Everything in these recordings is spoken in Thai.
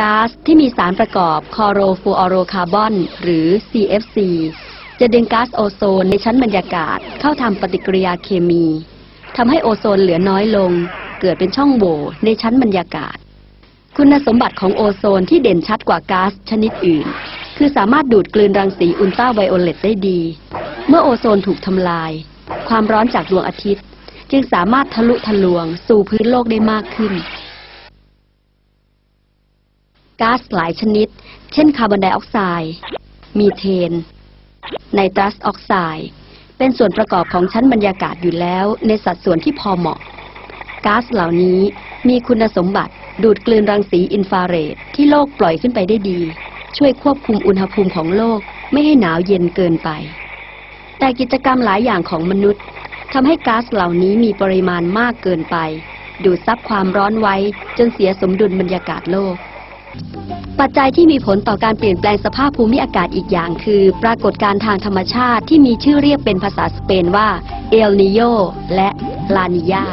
ก๊าซที่มีสารประกอบคอโรฟลูออโรคาร์บอน หรือ CFC จะดึงก๊าซโอโซนในชั้นบรรยากาศเข้าทำปฏิกิริยาเคมีทำให้โอโซนเหลือน้อยลง เกิดเป็นช่องโหว่ในชั้นบรรยากาศ คุณสมบัติของโอโซนที่เด่นชัดกว่าก๊าซชนิดอื่น คือสามารถดูดกลืนรังสีอุลตราไวโอเลตได้ดี เมื่อโอโซนถูกทำลาย ความร้อนจากดวงอาทิตย์ จึงสามารถทะลุทะลวงสู่พื้นโลกได้มากขึ้น ก๊าซหลายชนิด เช่นคาร์บอนไดออกไซด์ มีเทน ไนตรัสออกไซด์ เป็นส่วนประกอบของชั้นบรรยากาศอยู่แล้วในสัดส่วนที่พอเหมาะ ก๊าซเหล่านี้มีคุณสมบัติดูดกลืนรังสีอินฟราเรดที่โลกปล่อยขึ้นไปได้ดี ช่วยควบคุมอุณหภูมิของโลกไม่ให้หนาวเย็นเกินไป แต่กิจกรรมหลายอย่างของมนุษย์ทำให้ก๊าซเหล่านี้มีปริมาณมากเกินไป ดูดซับความร้อนไว้จนเสียสมดุลบรรยากาศโลก ปัจจัยที่มีผลต่อการเปลี่ยนแปลงสภาพภูมิอากาศอีกอย่างคือ ปรากฏการณ์ทางธรรมชาติที่มีชื่อเรียกเป็นภาษาสเปนว่าเอลนิโยและลานิยา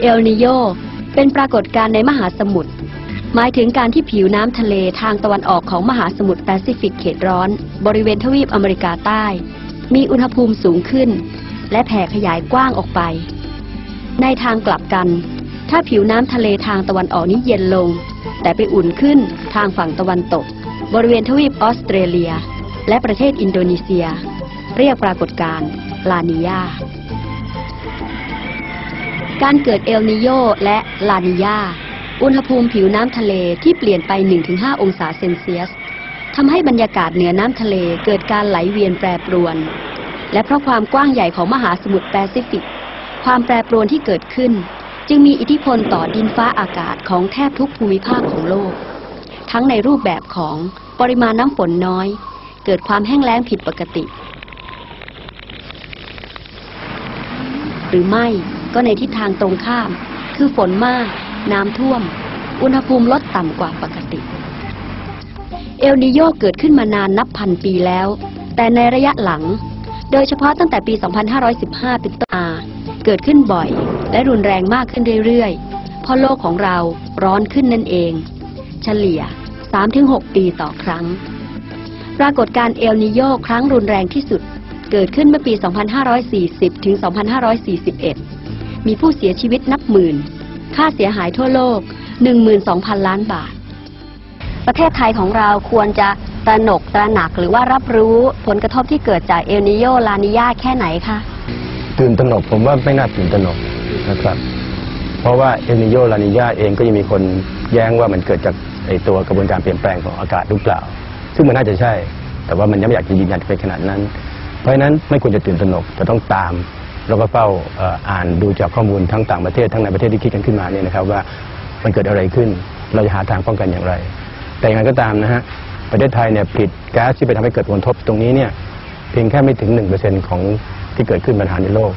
เอลนิโยเป็นปรากฏการณ์ในมหาสมุทรหมายถึงการที่ผิวน้ำทะเลทางตะวันออกของมหาสมุทรแปซิฟิกเขตร้อน บริเวณทวีปอเมริกาใต้ มีอุณหภูมิสูงขึ้น และแผ่ขยายกว้างออกไป ในทางกลับกัน ถ้าผิวน้ำทะเลทางตะวันออกนี้เย็นลง แต่ไปอุ่นขึ้นทางฝั่งตะวันตก บริเวณทวีปออสเตรเลีย และประเทศอินโดนีเซีย เรียกปรากฏการณ์ลานิยาการเกิดเอลนิโยและลานิยาอุณหภูมิผิวน้ำทะเลที่เปลี่ยนไป 1-5 องศาเซนเซียสทำให้บรรยากาศเหนือน้ำทะเลเกิดการไหลเวียนแปรปรวน และเพราะความกว้างใหญ่ของมหาสมุทรแปซิฟิก ความแปรปรวนที่เกิดขึ้น จึงมีอิทธิพลต่อดินฟ้าอากาศของแทบทุกภูมิภาคของโลก ทั้งในรูปแบบของปริมาณน้ำฝนน้อย เกิดความแห้งแล้งผิดปกติ หรือไม่ก็ในทิศทางตรงข้าม คือฝนมาก น้ำท่วม อุณหภูมิลดต่ำกว่าปกติ เอลนิโยเกิดขึ้นมานานนับพันปีแล้ว แต่ในระยะหลัง โดยเฉพาะตั้งแต่ปี 2515 เป็นต้นมา เกิดขึ้นบ่อย และรุนแรงมากขึ้นเรื่อยๆ เพราะโลกของเราร้อนขึ้นนั่นเอง เฉลี่ย 3-6 ปีต่อครั้ง ปรากฏการเอลนิโยครั้งรุนแรงที่สุด เกิดขึ้นเมื่อปี 2540 ถึง 2541 มีผู้เสียชีวิตนับหมื่น ค่าเสียหายทั่วโลก 12,000 ล้านบาท ประเทศไทยของเราควรจะตระหนกตระหนักหรือว่ารับรู้ผลกระทบที่เกิดจากเอลนิโยลานิยาแค่ไหนคะ ตื่นตระหนกผมว่าไม่น่าตื่นตระหนกนะครับ เพราะว่าเอลนิโยลานิญาเองก็ยังมีคนแย้งว่ามันเกิดจากไอตัวกระบวนการเปลี่ยนแปลงของอากาศหรือเปล่า ซึ่งมันน่าจะใช่ แต่ว่ามันยังไม่อยากจะยืนยันไปขนาดนั้น เพราะฉะนั้นไม่ควรจะตื่นตระหนกจะต้องตาม แล้วก็เฝ้าอ่ออ่านดูจากข้อมูลทั้งต่างประเทศทั้งในประเทศที่คิดกันขึ้นมาเนี่ยนะครับว่ามันเกิดอะไรขึ้น เราจะหาทางป้องกันอย่างไร แต่อย่างไรก็ตามนะฮะประเทศไทยเนี่ยผลิตแก๊สที่ไปทำให้เกิดผลกระทบตรงนี้เนี่ยเพียงแค่ไม่ถึงหนึ่งเปอร์เซ็นของ ที่เกิดขึ้นปัญหาในโลก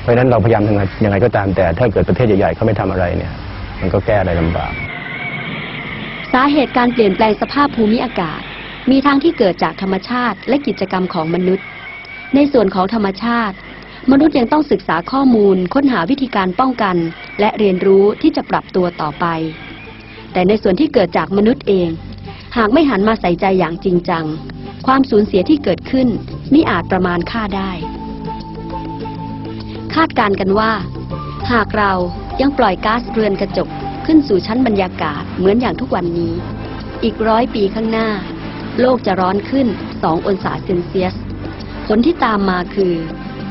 เพราะฉะนั้นเราพยายามทำงานยังไงก็ตามแต่ถ้าเกิดประเทศใหญ่ๆเขาไม่ทำอะไรเนี่ย มันก็แก้อะไรลำบาก สาเหตุการเปลี่ยนแปลงสภาพภูมิอากาศ มีทั้งที่เกิดจากธรรมชาติและกิจกรรมของมนุษย์ ในส่วนของธรรมชาติ มนุษย์ยังต้องศึกษาข้อมูล ค้นหาวิธีการป้องกัน และเรียนรู้ที่จะปรับตัวต่อไป แต่ในส่วนที่เกิดจากมนุษย์เอง หากไม่หันมาใส่ใจอย่างจริงจังความสูญเสียที่เกิดขึ้นมิอาจประมาณค่าได้าดการ์กันว่า หากเรายังปล่อยก๊าซเรือนกระจกขึ้นสู่ชั้นบรรยากาศเหมือนอย่างทุกวันนี้ อีกร้อยปีข้างหน้า โลกจะร้อนขึ้น 2 องศาเซนเซียส ผลที่ตามมาคือ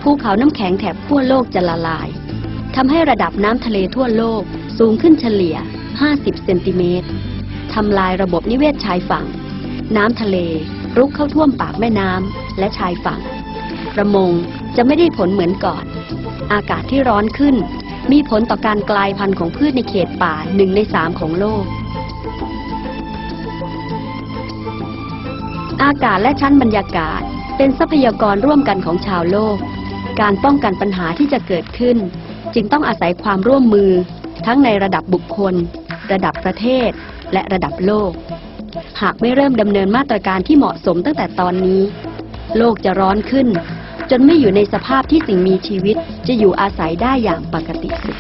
ภูเขาน้ำแข็งแถบขั้วโลกจะละลายทำให้ระดับน้ำทะเลทั่วโลกสูงขึ้นเฉลี่ย 50 เซนติเมตรทำลายระบบนิเวศชายฝั่ง น้ำทะเลรุกเข้าท่วมปากแม่น้ำและชายฝั่ง ประมงจะไม่ได้ผลเหมือนก่อน อากาศที่ร้อนขึ้น มีผลต่อการกลายพันธุ์ของพืชในเขตป่าหนึ่งในสามของโลก อากาศและชั้นบรรยากาศเป็นทรัพยากรร่วมกันของชาวโลก การป้องกันปัญหาที่จะเกิดขึ้น จึงต้องอาศัยความร่วมมือ ทั้งในระดับบุคคล ระดับประเทศ และระดับโลก หากไม่เริ่มดำเนินมาตรการที่เหมาะสมตั้งแต่ตอนนี้ โลกจะร้อนขึ้น จนไม่อยู่ในสภาพที่สิ่งมีชีวิตจะอยู่อาศัยได้อย่างปกติสุข